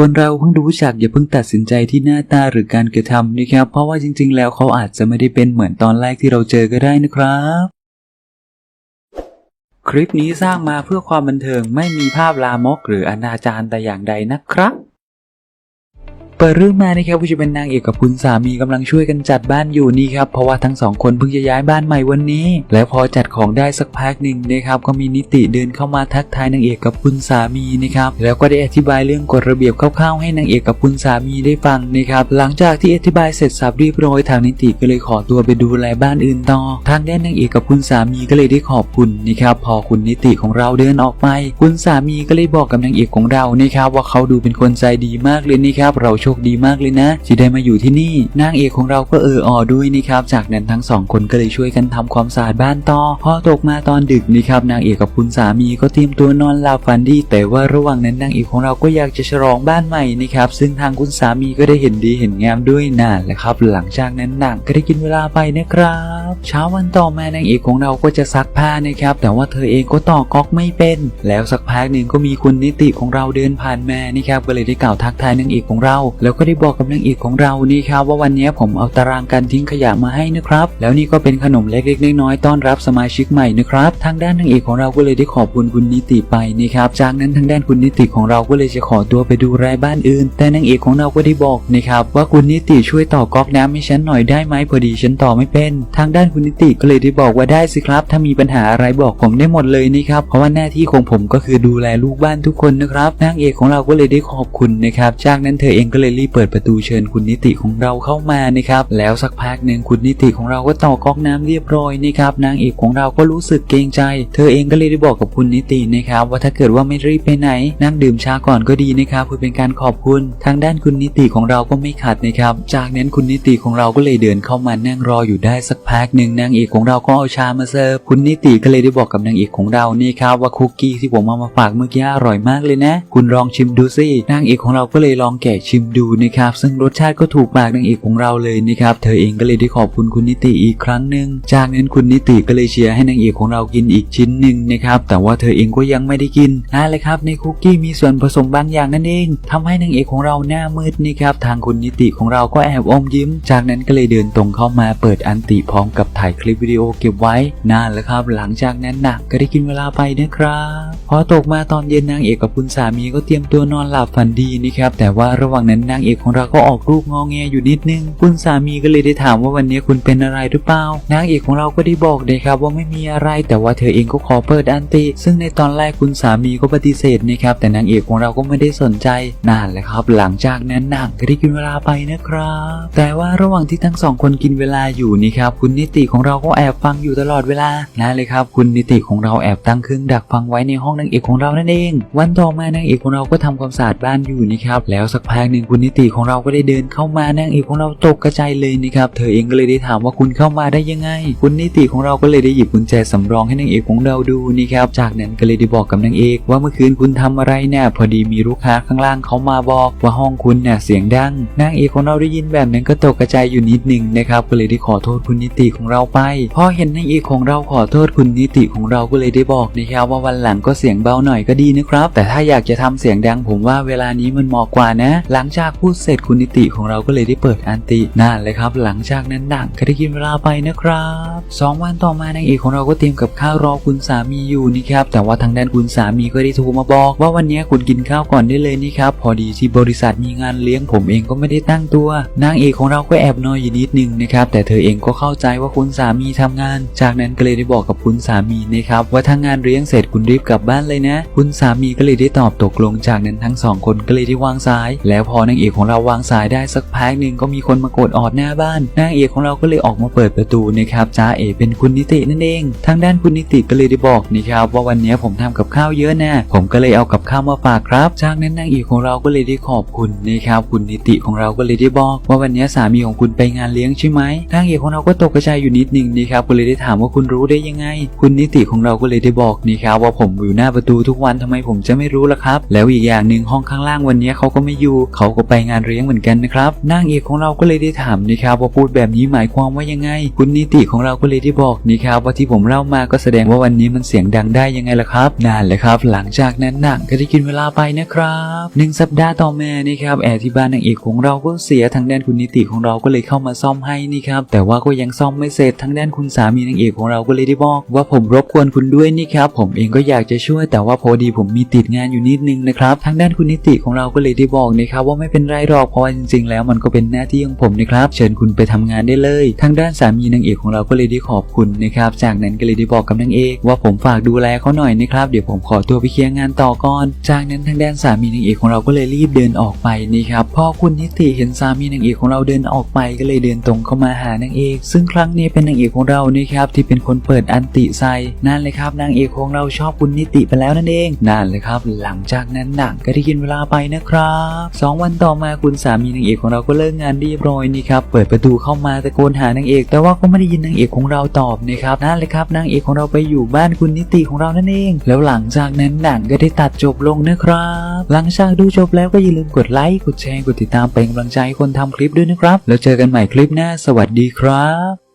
คนเราเพิ่งรู้จักอย่าเพิ่งตัดสินใจที่หน้าตาหรือการกระทำนะครับ เพราะว่าจริง ๆ แล้วเขาอาจจะไม่ได้เป็นเหมือนตอนแรกที่เราเจอก็ได้นะครับ คลิปนี้สร้างมาเพื่อความบันเทิงไม่มีภาพลามกหรืออนาจารแต่อย่างใดนะครับ เปิดเรื่องมานะครับผู้จะเป็นนางเอกกับคุณสามีกำลังช่วยกันจัดบ้านอยู่นี่ครับเพราะว่าทั้งสองคนเพิ่งจะย้ายบ้านใหม่วันนี้ แล้วพอจัดของได้สักพักหนึ่งนะครับก็มีนิติเดินเข้ามาทักทายนางเอกกับคุณสามีนะครับแล้วก็ได้อธิบายเรื่องกฎระเบียบคร่าวๆให้นางเอกกับคุณสามีได้ฟังนะครับหลังจากที่อธิบายเสร็จสับเรียบร้อยทางนิติก็เลยขอตัวไปดูแลบ้านอื่นต่อ ทางด้านนางเอกกับคุณสามีก็เลยได้ขอบคุณนะครับพอคุณนิติของเราเดินออกไป คุณสามีก็เลยบอกกับนางเอกของเรานะครับว่าเขาดูเป็นคนใจดีมากเลยนะครับเราชคดีมากเลยนะที่ได้มาอยู่ที่นี่ นางเอกของเราก็เออออด้วยนะครับ จากนั้นทั้งสองคนก็เลยช่วยกันทำความสะอาดบ้านต่อ พอตกมาตอนดึกนะครับ นางเอกกับคุณสามีก็เตรียมตัวนอนหลับฝันดี แต่ว่าระหว่างนั้นนางเอกของเราก็อยากจะฉลองบ้านใหม่นะครับ ซึ่งทางคุณสามีก็ได้เห็นดีเห็นงามด้วยนั่นแหละครับ หลังจากนั้นนางก็ได้กินเวลาไปนะครับ เช้าวันต่อมานางเอกของเราก็จะซักผ้านะครับ แต่ว่าเธอเองก็ต่อก๊อกไม่เป็น แล้วสักพักหนึ่งก็มีคุณนิติของเราเดินผ่านมานะครับก็เลยได้กล่าวทักทายนางเอกของเราแล้วก็ได้บอกกับนางเอกของเรานี่ครับว่าวันนี้ผมเอาตารางการทิ้งขยะมาให้นะครับ แล้วนี่ก็เป็นขนมเล็กๆน้อยๆต้อนรับสมาชิกใหม่นะครับ ทางด้านนางเอกของเราก็เลยได้ขอบคุณคุณนิติไปนะครับจากนั้นทางด้านคุณนิติของเราก็เลยจะขอตัวไปดูแลบ้านอื่น แต่นางเอกของเราก็ได้บอกนะครับว่าคุณนิติช่วยต่อก๊อกน้ำให้ฉันหน่อยได้ไหมพอดีฉันต่อไม่เป็น ทางด้านคุณนิติก็เลยได้บอกว่าได้สิครับ ถ้ามีปัญหาอะไรบอกผมได้หมดเลยนะครับเพราะว่าหน้าที่ของผมก็คือดูแลลูกบ้านทุกคนนะครับนางเอกของเราก็เลยได้ขอบคุณนะครับจากนั้นเธอเองก็เลยรีบเปิดประตูเชิญคุณนิติของเราเข้ามานะครับแล้วสักพักหนึ่งคุณนิติของเราก็ต่อก๊อกน้ำเรียบร้อยนะครับนางเอกของเราก็รู้สึกเกรงใจ เธอเองก็เลยได้บอกกับคุณนิตินะครับว่าถ้าเกิดว่าไม่รีบไปไหน นั่งดื่มชาก่อนก็ดีนะครับเพื่อเป็นการขอบคุณ ทางด้านคุณนิติของเราก็ไม่ขัดนะครับ จากนั้นคุณนิติของเราก็เลยเดินเข้ามานั่งรออยู่ได้สักพักหนึ่งนางเอกของเราก็เอาชามาเสิร์ฟคุณนิติก็เลยได้บอกกับนางเอกของเรานี่ครับว่าคุกกี้ที่ผมเอามาฝากเมื่อกี้อร่อยมากเลยนะ คุณลองชิมดูสินางเอกของเราก็เลยลองแกะชิมดูนะครับ ซึ่งรสชาติก็ถูกปากนางเอกของเราเลยนะครับ เธอเองก็เลยได้ขอบคุณคุณนิติอีกครั้งหนึ่งจากนั้นคุณนิติก็เลยเชียร์ให้นางเอกของเรากินอีกชิ้นหนึ่งนะครับ แต่ว่าเธอเองก็ยังไม่ได้กินนั่นเลยครับ ในคุกกี้มีส่วนผสมบางอย่างนั่นเองทำให้นางเอกของเราหน้ามืดนะครับ ทางคุณนิติของเราก็แอบอมยิ้ม จากนั้นก็เลยเดินตรงเข้ามาเปิดอันติพร้อมกับถ่ายคลิปวิดีโอเก็บไว้นั่นแหละครับ หลังจากนั้นหนักก็ได้กินเวลาไปนะครับพอตกมาตอนเย็นนางเอกกับคุณสามีก็เตรียมตัวนอนหลับฝันดีนะครับแต่ว่าระหว่างนั้นนางเอกของเราก็ออกลูกงอแงอยู่นิดนึง คุณสามีก็เลยได้ถามว่าวันนี้คุณเป็นอะไรหรือเปล่า นางเอกของเราก็ได้บอกเลยครับว่าไม่มีอะไร แต่ว่าเธอเองก็ขอเปิดอันติ ซึ่งในตอนแรกคุณสามีก็ปฏิเสธนะครับ แต่นางเอกของเราก็ไม่ได้สนใจนั่นแหละครับ หลังจากนั้นนางก็ได้กินเวลาไปนะครับ แต่ว่าระหว่างที่ทั้งสองคนกินเวลาอยู่นี่ครับ คุณนิติของเราก็แอบฟังอยู่ตลอดเวลานั่นเลยครับ คุณนิติของเราแอบตั้งเครื่องดักฟังไว้ในห้องนางเอกของเรานั่นเอง วันต่อมานางเอกของเราก็ทำความสะอาดบ้านอยู่นะครับ แล้วสักพักหนึ่งคุณณนิติของเราก็ได้เดินเข้ามา นางเอกของเราตกกระจายเลยนะครับ เธอเองก็เลยได้ถามว่าคุณเข้ามาได้ยังไง คุณนิติของเราก็เลยได้หยิบกุญแจสำรองให้นางเอกของเราดูนี่ครับ จากนั้นก็เลยได้บอกกับนางเอกว่าเมื่อคืนคุณทำอะไรเนี่ยพอดีมีลูกค้าข้างล่างเขามาบอกว่าห้องคุณเนี่ยเสียงดัง นางเอกของเราได้ยินแบบนั้นก็ตกกระจายอยู่นิดหนึงนะครับ ก็เลยได้ขอโทษคุณนิติของเราไป พอเห็นนางเอกของเราขอโทษคุณนิติของเราก็เลยได้บอกนะครับว่าวันหลังก็เสียงเบาหน่อยก็ดีนะครับ แต่ถ้าอยากจะทำเสียงดังผมว่าเวลานี้มันเหมาะกว่านะ หลังจากพูดเสร็จคุณนิติของเราก็เลยได้เปิดอันตินั่นเลยครับ หลังจากนั้นดังก็ได้กินเวลาไปนะครับสองวันต่อมานางเอกของเราก็เตรียมกับข้าวรอคุณสามีอยู่นี่ครับแต่ว่าทางด้านคุณสามีก็ได้โทรมาบอก ว่าวันนี้คุณกินข้าวก่อนได้เลยนี่ครับพอดีที่บริษัทมีงานเลี้ยงผมเองก็ไม่ได้ตั้งตัว นางเอกของเราก็แอบนอยอยู่นิดนึงนะครับแต่เธอเองก็เข้าใจว่าคุณสามีทำงาน จากนั้นก็เลยได้บอกกับคุณสามีนะครับว่าถ้างานเลี้ยงเสร็จคุณรีบกลับบ้านเลยนะ คุณสามีก็เลยได้ตอบตกลงจากนั้นทั้งสองคนก็เลยได้วางสาย แล้วพอนางเอกของเราวางสายได้สักพักหนึ่งก็มีคนมากดออดหน้าบ้านนางเอกของเราก็เลยออกมาเปิดประตูนะครับจ้าเอเป็นคุณนิตินั่นเอง ทางด้านคุณนิติก็เลยได้บอกนะครับว่าวันนี้ผมทำกับข้าวเยอะนะผมก็เลยเอากับข้าวมาฝากครับจากนั้นนางเอกของเราก็เลยได้ขอบคุณนะครับคุณนิติของเราก็เลยได้บอก ว่าวันนี้สามีของคุณไปงานเลี้ยงใช่ไหมนางเอกของเราก็ตกกระจายอยู่นิดนึงนะครับก็เลยได้ถามว่าคุณรู้ได้ยังไง คุณนิติของเราก็เลยได้บอกนะครับว่าผมอยู่หน้าประตูทุกวันทำไมผมจะไม่รู้ล่ะครับ แล้วอีกอย่างหนึ่งห้องข้างล่างวันนี้เขาก็ไม่อยู่เขาก็ไปงานเลี้ยงเหมือนกันนะครับนางเอกของเราก็เลยได้ถามนะครับว่าพูดแบบนี้หมายความว่ายังไง คุณนิติของเราก็เลยได้บอกนะครับว่าที่ผมเล่ามาก็แสดงว่าวันนี้มันเสียงดังได้ยังไงล่ะครับนั่นแหละครับ หลังจากนั้นหนังก็ได้กินเวลาไปนะครับหนึ่งสัปดาห์ต่อมานะครับแอร์ที่บ้านนางเอกของเราก็เสียทางด้านคุณนิติของเราก็เลยเข้ามาซ่อมให้นี่ครับแต่ว่าก็ยังซ่อมไม่เสร็จทางด้านคุณสามีนางเอกของเราก็เลยได้บอก ว่าผมรบกวนคุณด้วยนี่ครับผมเองก็อยากจะช่วย แต่ว่าพอดีผมมีติดงานอยู่นิดนึงนะครับทางด้านคุณนิติของเราก็เลยได้บอกนะครับว่าไม่เป็นไรหรอกเพราะว่าจริง ๆ แล้วมันก็เป็นหน้าที่ของผมนะครับ เชิญคุณไปทำงานได้เลย ทางด้านสามีนางเอกของเราก็เลยได้ขอบคุณนะครับ จากนั้นก็เลยได้บอกกับนางเอกว่าผมฝากดูแลเขาหน่อยนะครับเดี๋ยวผมขอตัวไปเคลียร์งานต่อก่อน จากนั้นทางด้านสามีนางเอกของเราก็เลยรีบเดินออกไปนี่ครับพอคุณนิติเห็นสามีนางเอกของเราเดินออกไปก็เลยเดินตรงเข้ามาหานางเอก ซึ่งครั้งนี้เป็นนางเอกของเรานะครับที่เป็นคนเปิดอันติใส่นั่นเลยครับนางเอกของเราชอบคุณนิติไปแล้วนั่นเองนั่นเลยครับ หลังจากนั้นหนังก็ได้กินเวลาไปนะครับสองวันต่อมาคุณสามีนางเอกของเราก็เลิกงานเรียบร้อยนี่ครับ เปิดประตูเข้ามาตะโกนหานางเอก แต่ว่าก็ไม่ได้ยินนางเอกของเราตอบนะครับนั่นเลยครับนางเอกของเราไปอยู่บ้านคุณนิติของเรานั่นเอง แล้วหลังจากนั้นหนังก็ได้ตัดจบลงนะครับ หลังจากดูจบแล้วก็อย่าลืมกดไลค์กดแชร์กดติดตามเป็นกำลังใจให้คนทำคลิปด้วยนะครับ แล้วเจอกันใหม่คลิปหน้าสวัสดีครับ